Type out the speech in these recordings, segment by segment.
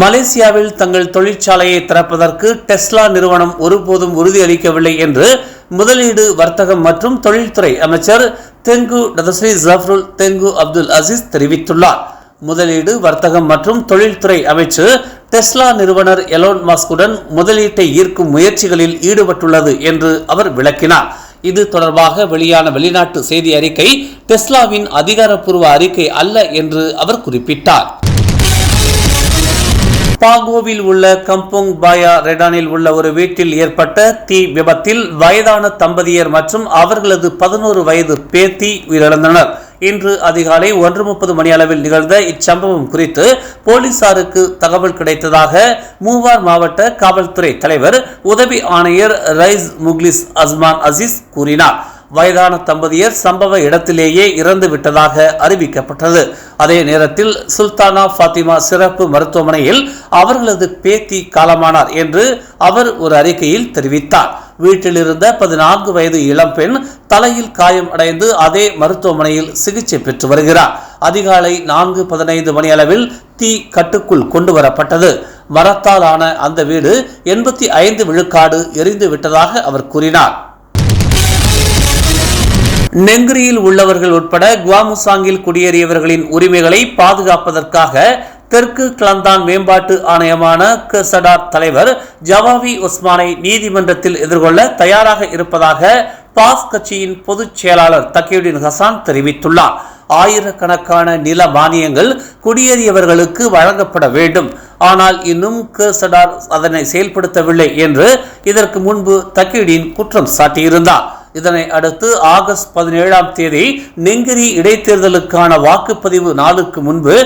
மலேசியாவில் தங்கள் தொழிற்சாலையை திறப்பதற்கு டெஸ்லா நிறுவனம் ஒருபோதும் உறுதியளிக்கவில்லை என்று முதலீடு வர்த்தகம் மற்றும் தொழில்துறை அமைச்சர் Tengku Datuk Seri Zafrul Tengku Abdul Aziz தெரிவித்துள்ளார். முதலீடு வர்த்தகம் மற்றும் தொழில்துறை அமைச்சு டெஸ்லா நிறுவனர் எலோன் மாஸ்குடன் முதலீட்டை ஈர்க்கும் முயற்சிகளில் ஈடுபட்டுள்ளது என்று அவர் விளக்கினார். இது தொடர்பாக வெளியான வெளிநாட்டு செய்தி அறிக்கை டெஸ்லாவின் அதிகாரப்பூர்வ அறிக்கை அல்ல என்று அவர் குறிப்பிட்டார். பாகோவில் உள்ள கம்போங் பாயா ரெடானில் உள்ள ஒரு வீட்டில் ஏற்பட்ட தீ விபத்தில் வயதான தம்பதியர் மற்றும் அவர்களது பதினோரு வயது பேத்தி உயிரிழந்தனர். இன்று அதிகாலை ஒன்று முப்பது மணி அளவில் நிகழ்ந்த இச்சம்பவம் குறித்து போலீசாருக்கு தகவல் கிடைத்ததாக மூவார் மாவட்ட காவல்துறை தலைவர் உதவி ஆணையர் ரைஸ் முக்லிஸ் அஸ்மான் அசீஸ் கூறினார். வயதான தம்பதியர் சம்பவ இடத்திலேயே இறந்து விட்டதாக அறிவிக்கப்பட்டது. அதே நேரத்தில் சுல்தானா ஃபாத்திமா சிறப்பு மருத்துவமனையில் அவர்களது பேத்தி காலமானார் என்று அவர் ஒரு அறிக்கையில் தெரிவித்தார். வீட்டில் இருந்த பதினான்கு வயது இளம்பெண் தலையில் காயம் அடைந்து அதே மருத்துவமனையில் சிகிச்சை பெற்று வருகிறார். அதிகாலை நான்கு பதினைந்து மணி அளவில் தீ கட்டுக்குள் கொண்டு வரப்பட்டது. மரத்தால் ஆன அந்த வீடு எண்பத்தி ஐந்து விழுக்காடு எரிந்து விட்டதாக அவர் கூறினார். நெங்கிரியில் உள்ளவர்கள் உட்பட குவாமுசாங்கில் குடியேறியவர்களின் உரிமைகளை பாதுகாப்பதற்காக தெற்கு கிளந்தான் மேம்பாட்டு ஆணையமான கசடார் தலைவர் ஜவாவி உஸ்மானை நீதிமன்றத்தில் எதிர்கொள்ள தயாராக இருப்பதாக பாஸ் கட்சியின் பொதுச் செயலாளர் தக்கியுடின் ஹசான் தெரிவித்துள்ளார். ஆயிரக்கணக்கான நில மானியங்கள் குடியேறியவர்களுக்கு வழங்கப்பட வேண்டும். ஆனால் இன்னும் கசடார் அதனை செயல்படுத்தவில்லை என்று இதற்கு முன்பு தக்கியுடின் குற்றம் சாட்டியிருந்தார். இதனை அடுத்து ஆகஸ்ட் பதினேழாம் தேதி நெங்கிரி இடைத்தேர்தலுக்கான வாக்குப்பதிவு நாளுக்கு முன்பு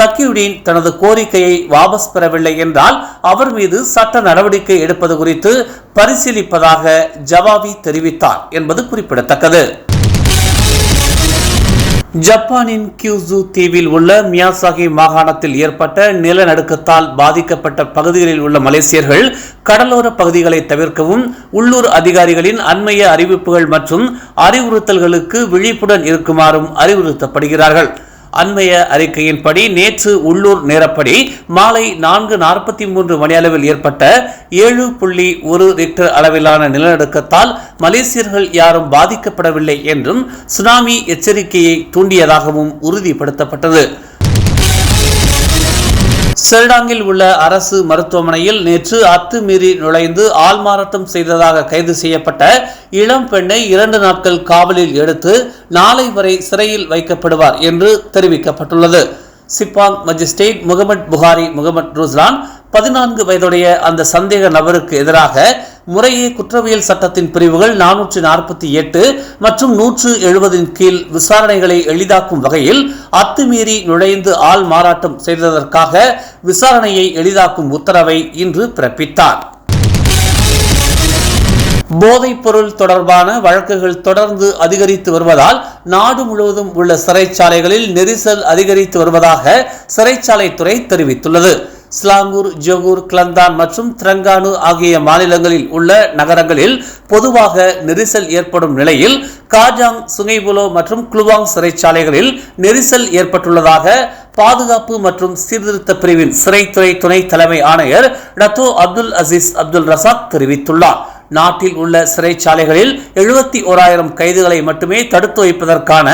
தக்கியுடீன் தனது கோரிக்கையை வாபஸ் பெறவில்லை என்றால் அவர் மீது சட்ட நடவடிக்கை எடுப்பது குறித்து பரிசீலிப்பதாக ஜவாவி தெரிவித்தார் என்பது குறிப்பிடத்தக்கது. ஜப்பானின் கியூசு தீவில் உள்ள மியாசாகி மாகாணத்தில் ஏற்பட்ட நிலநடுக்கத்தால் பாதிக்கப்பட்ட பகுதிகளில் உள்ள மலேசியர்கள் கடலோர பகுதிகளை தவிர்க்கவும் உள்ளூர் அதிகாரிகளின் அண்மைய அறிவிப்புகள் மற்றும் அறிவுறுத்தல்களுக்கு விழிப்புடன் இருக்குமாறும் அறிவுறுத்தப்படுகிறார்கள். அண்மைய அறிக்கையின்படி நேற்று உள்ளூர் நேரப்படி மாலை நான்கு நாற்பத்தி மூன்று மணியளவில் ஏற்பட்ட ஏழு புள்ளி ஒரு ரிக்டர் அளவிலான நிலநடுக்கத்தால் மலேசியர்கள் யாரும் பாதிக்கப்படவில்லை என்றும் சுனாமி எச்சரிக்கையை தூண்டியதாகவும் உறுதிப்படுத்தப்பட்டது. செல்டாங்கில் உள்ள அரசு மருத்துவமனையில் நேற்று அத்துமீறி நுழைந்து ஆள்மாறாட்டம் செய்ததாக கைது செய்யப்பட்ட இளம் பெண்ணை இரண்டு நாட்கள் காவலில் எடுத்து நாளை வரை சிறையில் வைக்கப்படுவார் என்று தெரிவிக்கப்பட்டுள்ளது. Sepang magistrate Muhammad Bukhari Muhammad Ruslan பதினான்கு வயதுடைய அந்த சந்தேக நபருக்கு எதிராக முறையே குற்றவியல் சட்டத்தின் பிரிவுகள் நானூற்றி நாற்பத்தி எட்டு மற்றும் நூற்று எழுபதின் கீழ் விசாரணைகளை எளிதாக்கும் வகையில் அத்துமீறி நுழைந்து ஆள் மாறாட்டம் செய்ததற்காக விசாரணையை எளிதாக்கும் உத்தரவை இன்று பிறப்பித்தார். போதைப் பொருள் தொடர்பான வழக்குகள் தொடர்ந்து அதிகரித்து வருவதால் நாடு முழுவதும் உள்ள சிறைச்சாலைகளில் நெரிசல் அதிகரித்து வருவதாக சிறைச்சாலைத்துறை தெரிவித்துள்ளது. ஸ்லாங்கூர் ஜோகூர் கிளந்தான் மற்றும் திரங்கானு ஆகிய மாநிலங்களில் உள்ள நகரங்களில் பொதுவாக நெரிசல் ஏற்படும் நிலையில் காஜாங் சுங்கைபுலோ மற்றும் குளுவாங் சிறைச்சாலைகளில் நெரிசல் ஏற்பட்டுள்ளதாக பாதுகாப்பு மற்றும் சீர்திருத்த பிரிவின் சிறைத்துறை துணை தலைமை ஆணையர் Datuk Abdul Aziz Abdul Razak தெரிவித்துள்ளார். நாட்டில் உள்ள சிறைச்சாலைகளில் எழுபத்தி ஓராயிரம் கைதுகளை மட்டுமே தடுத்து வைப்பதற்கான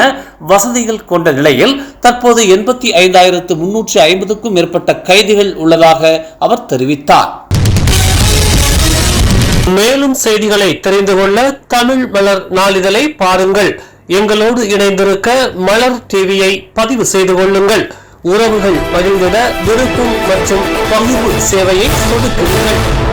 வசதிகள் கொண்ட நிலையில் தற்போது எண்பத்தி ஐந்தாயிரத்து முன்னூற்று ஐம்பதுக்கும் மேற்பட்ட கைதிகள் உள்ளதாக அவர் தெரிவித்தார். மேலும் செய்திகளை தெரிந்து கொள்ள தமிழ் மலர் நாளிதழை பாருங்கள். எங்களோடு இணைந்திருக்க மலர் டிவியை பதிவு செய்து கொள்ளுங்கள். உறவுகள் பகிர்ந்திட விருப்பம் மற்றும் பகிர்வு சேவையை கொடுக்குங்கள்.